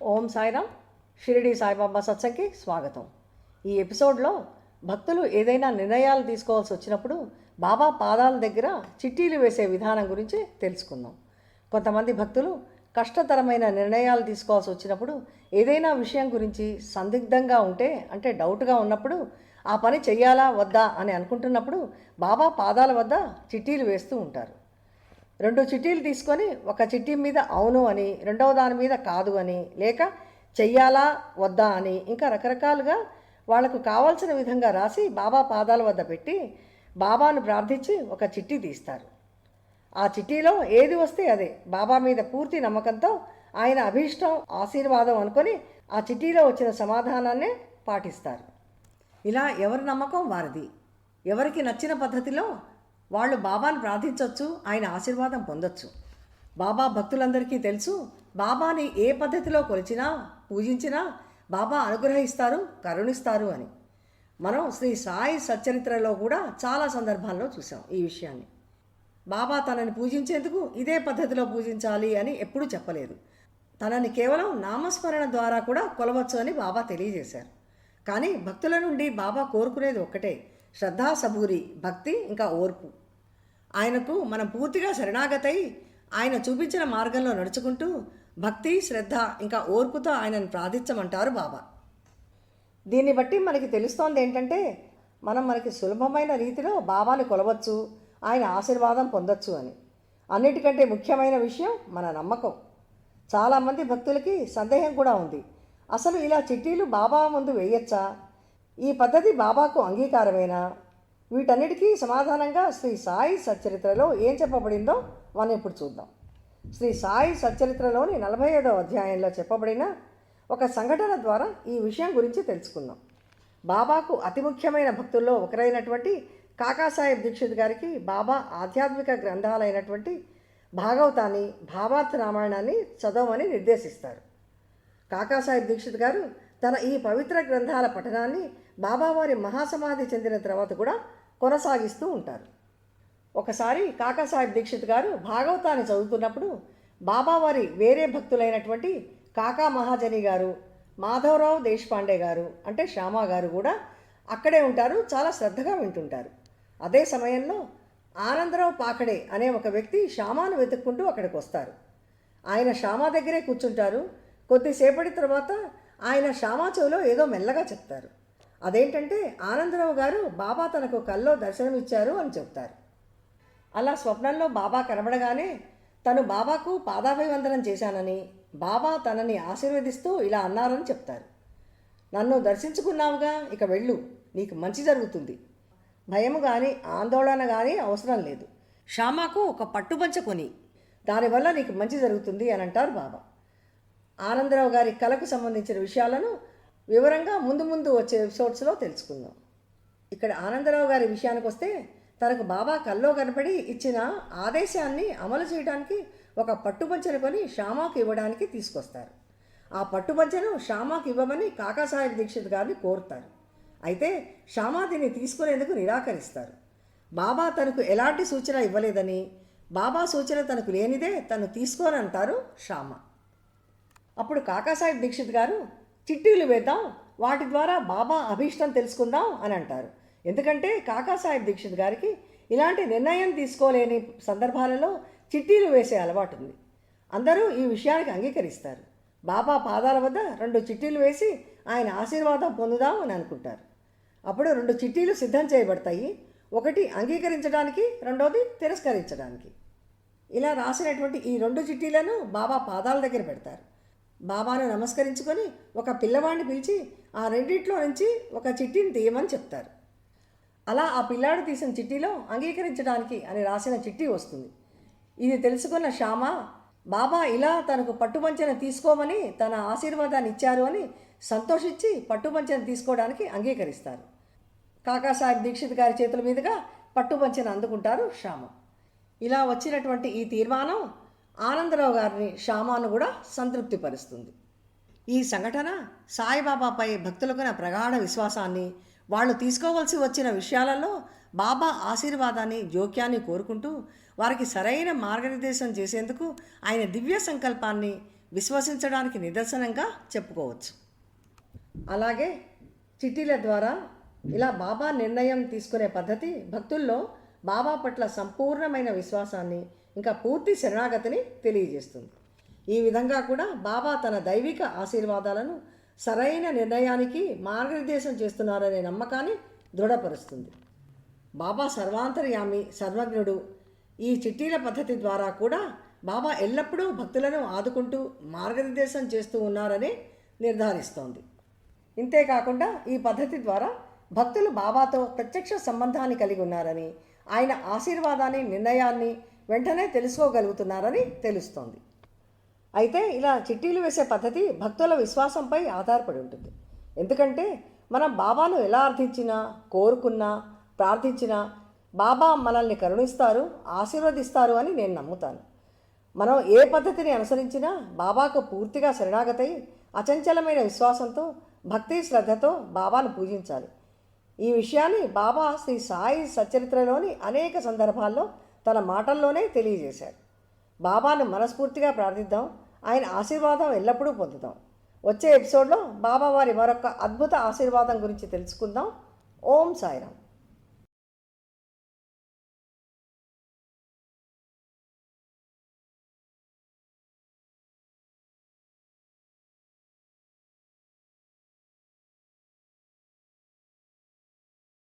ఓం సాయిరామ్. షిరిడి సాయిబాబా సత్సంగ్కి స్వాగతం. ఈ ఎపిసోడ్లో భక్తులు ఏదైనా నిర్ణయాలు తీసుకోవాల్సి వచ్చినప్పుడు బాబా పాదాల దగ్గర చిట్టీలు వేసే విధానం గురించి తెలుసుకుందాం. కొంతమంది భక్తులు కష్టతరమైన నిర్ణయాలు తీసుకోవాల్సి వచ్చినప్పుడు ఏదైనా విషయం గురించి సందిగ్ధంగా ఉంటే అంటే డౌట్గా ఉన్నప్పుడు ఆ పని చెయ్యాలా వద్దా అని అనుకుంటున్నప్పుడు బాబా పాదాల వద్ద చిట్టీలు వేస్తూ ఉంటారు. రెండు చిట్టీలు తీసుకొని ఒక చిట్టి మీద అవును అని రెండవ దాని మీద కాదు అని లేక చెయ్యాలా వద్దా అని ఇంకా రకరకాలుగా వాళ్ళకు కావాల్సిన విధంగా రాసి బాబా పాదాల వద్ద పెట్టి బాబాను ప్రార్థించి ఒక చిట్టి తీస్తారు. ఆ చిట్టీలో ఏది వస్తే అదే. బాబా మీద పూర్తి నమ్మకంతో ఆయన అభీష్టం ఆశీర్వాదం అనుకొని ఆ చిట్టీలో వచ్చిన సమాధానాన్నే పాటిస్తారు. ఇలా ఎవరి నమ్మకం వారిది. ఎవరికి నచ్చిన పద్ధతిలో వాళ్ళు బాబాను ప్రార్థించవచ్చు ఆయన ఆశీర్వాదం పొందొచ్చు. బాబా భక్తులందరికీ తెలుసు బాబాని ఏ పద్ధతిలో కొలిచినా పూజించినా బాబా అనుగ్రహిస్తారు కరుణిస్తారు అని. మనం శ్రీ సాయి సచ్చరిత్రలో కూడా చాలా సందర్భాల్లో చూసాం ఈ విషయాన్ని. బాబా తనని పూజించేందుకు ఇదే పద్ధతిలో పూజించాలి అని ఎప్పుడూ చెప్పలేదు. తనని కేవలం నామస్మరణ ద్వారా కూడా కొలవచ్చు అని బాబా తెలియజేశారు. కానీ భక్తుల నుండి బాబా కోరుకునేది ఒక్కటే శ్రద్ధాసభూరి భక్తి ఇంకా ఓర్పు. ఆయనకు మనం పూర్తిగా శరణాగతై ఆయన చూపించిన మార్గంలో నడుచుకుంటూ భక్తి శ్రద్ధ ఇంకా ఓర్పుతో ఆయనను ప్రార్థించమంటారు బాబా. దీన్ని బట్టి మనకి తెలుస్తోంది ఏంటంటే మనం మనకి సులభమైన రీతిలో బాబాను కొలవచ్చు ఆయన ఆశీర్వాదం పొందొచ్చు అని. అన్నిటికంటే ముఖ్యమైన విషయం మన నమ్మకం. చాలామంది భక్తులకి సందేహం కూడా ఉంది. అసలు ఇలా చిట్టీలు బాబా ముందు వేయచ్చా? ఈ పద్ధతి బాబాకు అంగీకారమేనా? వీటన్నిటికీ సమాధానంగా శ్రీ సాయి సచ్చరిత్రలో ఏం చెప్పబడిందో మనం ఇప్పుడు చూద్దాం. శ్రీ సాయి సచ్చరిత్రలోని నలభై ఐదవ అధ్యాయంలో చెప్పబడిన ఒక సంఘటన ద్వారా ఈ విషయం గురించి తెలుసుకుందాం. బాబాకు అతి ముఖ్యమైన భక్తుల్లో ఒకరైనటువంటి కాకాసాహెబ్ దీక్షిత్ గారికి బాబా ఆధ్యాత్మిక గ్రంథాలైనటువంటి భాగవతాన్ని భావార్థ రామాయణాన్ని చదవమని నిర్దేశిస్తారు. కాకాసాహెబ్ దీక్షిత్ గారు తన ఈ పవిత్ర గ్రంథాల పఠనాన్ని బాబావారి మహాసమాధి చెందిన తర్వాత కూడా కొనసాగిస్తూ ఉంటారు. ఒకసారి కాకాసాహెబ్ దీక్షిత్ గారు భాగవతాన్ని చదువుతున్నప్పుడు బాబావారి వేరే భక్తులైనటువంటి కాకా మహాజని గారు మాధవరావు దేశపాండే గారు అంటే శ్యామా గారు కూడా అక్కడే ఉంటారు చాలా శ్రద్ధగా వింటుంటారు. అదే సమయంలో ఆనందరావు పాకడే అనే ఒక వ్యక్తి శ్యామాను వెతుక్కుంటూ అక్కడికి వస్తారు. ఆయన శ్యామా దగ్గరే కూర్చుంటారు. కొద్దిసేపటి తర్వాత ఆయన శ్యామా ఏదో మెల్లగా చెప్తారు. అదేంటంటే ఆనందరావు గారు బాబా తనకు కల్లో దర్శనమిచ్చారు అని చెప్తారు. అలా స్వప్నంలో బాబా కనబడగానే తను బాబాకు పాదాభివందనం చేశానని బాబా తనని ఆశీర్వదిస్తూ ఇలా అన్నారని చెప్తారు. నన్ను దర్శించుకున్నావుగా ఇక వెళ్ళు నీకు మంచి జరుగుతుంది. భయము కానీ ఆందోళన కానీ అవసరం లేదు. శ్యామాకు ఒక పట్టుబంచ కొని దానివల్ల నీకు మంచి జరుగుతుంది అని అంటారు బాబా. ఆనందరావు గారి కళకు సంబంధించిన విషయాలను వివరంగా ముందు ముందు వచ్చే ఎపిసోడ్స్లో తెలుసుకుందాం. ఇక్కడ ఆనందరావు గారి విషయానికి వస్తే తనకు బాబా కల్లో కనపడి ఇచ్చిన ఆదేశాన్ని అమలు చేయడానికి ఒక పట్టుపంచను కొని శ్యామాకు ఇవ్వడానికి తీసుకొస్తారు. ఆ పట్టుపంచను శ్యామాకు ఇవ్వమని కాకాసాహెబ్ దీక్షిత్ గారిని కోరుతారు. అయితే శ్యామా దీన్ని తీసుకునేందుకు నిరాకరిస్తారు. బాబా తనకు ఎలాంటి సూచన ఇవ్వలేదని బాబా సూచన తనకు లేనిదే తను తీసుకోనంటారు శ్యామ. అప్పుడు కాకాసాహెబ్ దీక్షిత్ గారు చిట్టీలు వేద్దాం వాటి ద్వారా బాబా అభీష్టం తెలుసుకుందాం అని అంటారు. ఎందుకంటే కాకాసాహెబ్ దీక్షిత్ గారికి ఇలాంటి నిర్ణయం తీసుకోలేని సందర్భాలలో చిట్టీలు వేసే అలవాటు ఉంది అందరూ ఈ విషయానికి అంగీకరిస్తారు. బాబా పాదాల వద్ద రెండు చిట్టీలు వేసి ఆయన ఆశీర్వాదం పొందుదాం అని అనుకుంటారు. అప్పుడు రెండు చిట్టీలు సిద్ధం చేయబడతాయి. ఒకటి అంగీకరించడానికి రెండోది తిరస్కరించడానికి. ఇలా రాసినటువంటి ఈ రెండు చిట్టీలను బాబా పాదాల దగ్గర పెడతారు. బాబాను నమస్కరించుకొని ఒక పిల్లవాడిని పిలిచి ఆ రెండిట్లో నుంచి ఒక చిట్టిని తీయమని చెప్తారు. అలా ఆ పిల్లాడు తీసిన చిట్టిలో అంగీకరించడానికి అని రాసిన చిట్టి వస్తుంది. ఇది తెలుసుకున్న శ్యామ బాబా ఇలా తనకు పట్టుపంచన తీసుకోమని తన ఆశీర్వాదాన్ని ఇచ్చారు అని సంతోషించి పట్టుపంచన తీసుకోవడానికి అంగీకరిస్తారు. కాకాసాహెబ్ దీక్షిత్ గారి చేతుల మీదుగా పట్టుపంచన అందుకుంటారు శ్యామ. ఇలా వచ్చినటువంటి ఈ తీర్మానం ఆనందరావు గారిని శ్యామాను కూడా సంతృప్తిపరుస్తుంది. ఈ సంఘటన సాయిబాబాపై భక్తులకున్న ప్రగాఢ విశ్వాసాన్ని వాళ్ళు తీసుకోవాల్సి వచ్చిన విషయాలలో బాబా ఆశీర్వాదాన్ని జోక్యాన్ని కోరుకుంటూ వారికి సరైన మార్గనిర్దేశం చేసేందుకు ఆయన దివ్య సంకల్పాన్ని విశ్వసించడానికి నిదర్శనంగా చెప్పుకోవచ్చు. అలాగే చిట్టీల ద్వారా ఇలా బాబా నిర్ణయం తీసుకునే పద్ధతి భక్తుల్లో బాబా పట్ల సంపూర్ణమైన విశ్వాసాన్ని ఇంకా పూర్తి శరణాగతిని తెలియజేస్తుంది. ఈ విధంగా కూడా బాబా తన దైవిక ఆశీర్వాదాలను సరైన నిర్ణయానికి మార్గనిర్దేశం చేస్తున్నారనే నమ్మకాన్ని దృఢపరుస్తుంది. బాబా సర్వాంతర్యామి సర్వజ్ఞుడు. ఈ చిట్టీల పద్ధతి ద్వారా కూడా బాబా ఎల్లప్పుడూ భక్తులను ఆదుకుంటూ మార్గనిర్దేశం చేస్తూ ఉన్నారని నిర్ధారిస్తోంది. ఇంతేకాకుండా ఈ పద్ధతి ద్వారా భక్తులు బాబాతో ప్రత్యక్ష సంబంధాన్ని కలిగి ఉన్నారని ఆయన ఆశీర్వాదాన్ని నిర్ణయాన్ని వెంటనే తెలుసుకోగలుగుతున్నారని తెలుస్తోంది. అయితే ఇలా చిట్టీలు వేసే పద్ధతి భక్తుల విశ్వాసంపై ఆధారపడి ఉంటుంది. ఎందుకంటే మనం బాబాను ఎలా అర్థించినా కోరుకున్నా ప్రార్థించినా బాబా మనల్ని కరుణిస్తారు ఆశీర్వదిస్తారు అని నేను నమ్ముతాను. మనం ఏ పద్ధతిని అనుసరించినా బాబాకు పూర్తిగా శరణాగతై అచంచలమైన విశ్వాసంతో భక్తి శ్రద్ధతో బాబాను పూజించాలి. ఈ విషయాన్ని బాబా శ్రీ సాయి సచరిత్రలోని అనేక సందర్భాల్లో తన మాటల్లోనే తెలియజేశారు. బాబాను మనస్ఫూర్తిగా ప్రార్థిద్దాం. ఆయన ఆశీర్వాదం ఎల్లప్పుడూ పొందుదాం వచ్చే ఎపిసోడ్లో బాబా వారి మరొక అద్భుత ఆశీర్వాదం గురించి తెలుసుకుందాం. ఓం సాయిరామ్.